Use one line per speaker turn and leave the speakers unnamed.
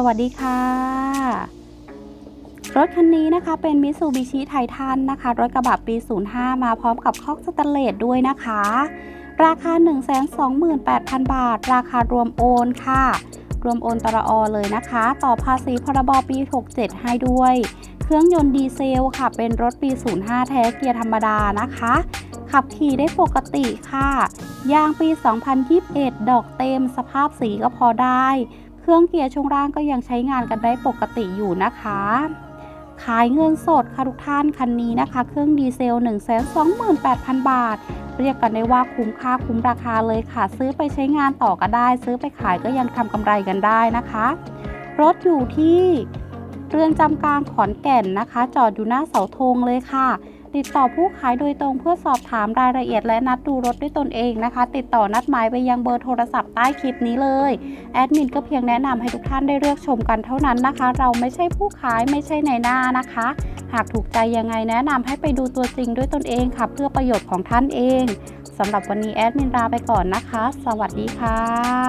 สวัสดีค่ะ รถคันนี้นะคะเป็น Mitsubishi Titan นะคะ รถกระบะปี 05 มาพร้อมกับคอกสแตนเลสด้วยนะคะ ราคา 128,000 บาท ราคารวมโอนค่ะ รวมโอนตรอเลยนะคะ ต่อภาษีพรบปี 67 ให้ด้วย เครื่องยนต์ดีเซลค่ะ เป็นรถปี 05 แท้เกียร์ธรรมดานะคะ ขับขี่ได้ปกติค่ะ ยางปี 2021 ดอกเต็มสภาพสีก็พอได้ เครื่องเกียร์ช่วงล่างก็ยังใช้งานกันได้ปกติอยู่นะคะ ขายเงินสดค่ะทุกท่านคันนี้นะคะ เครื่องดีเซล 128,000 บาท เรียกกันได้ว่าคุ้มค่าคุ้มราคาเลยค่ะ ซื้อไปใช้งานต่อก็ได้ ซื้อไปขายก็ยังทำกำไรกันได้นะคะ รถอยู่ที่เรือนจำกลางขอนแก่นนะคะ จอดอยู่หน้าเสาธงเลยค่ะ ติดต่อผู้ขายโดยตรงเพื่อสอบถามรายละเอียดและนัดดูรถด้วยตนเองนะคะ ติดต่อนัดหมายไปยังเบอร์โทรศัพท์ใต้คลิปนี้เลย แอดมินก็เพียงแนะนำให้ทุกท่านได้เลือกชมกันเท่านั้นนะคะ เราไม่ใช่ผู้ขายไม่ใช่ในหน้านะคะ หากถูกใจยังไงแนะนำให้ไปดูตัวจริงด้วยตนเองค่ะ เพื่อประโยชน์ของท่านเองสำหรับวันนี้แอดมินลาไปก่อนนะคะ สวัสดีค่ะ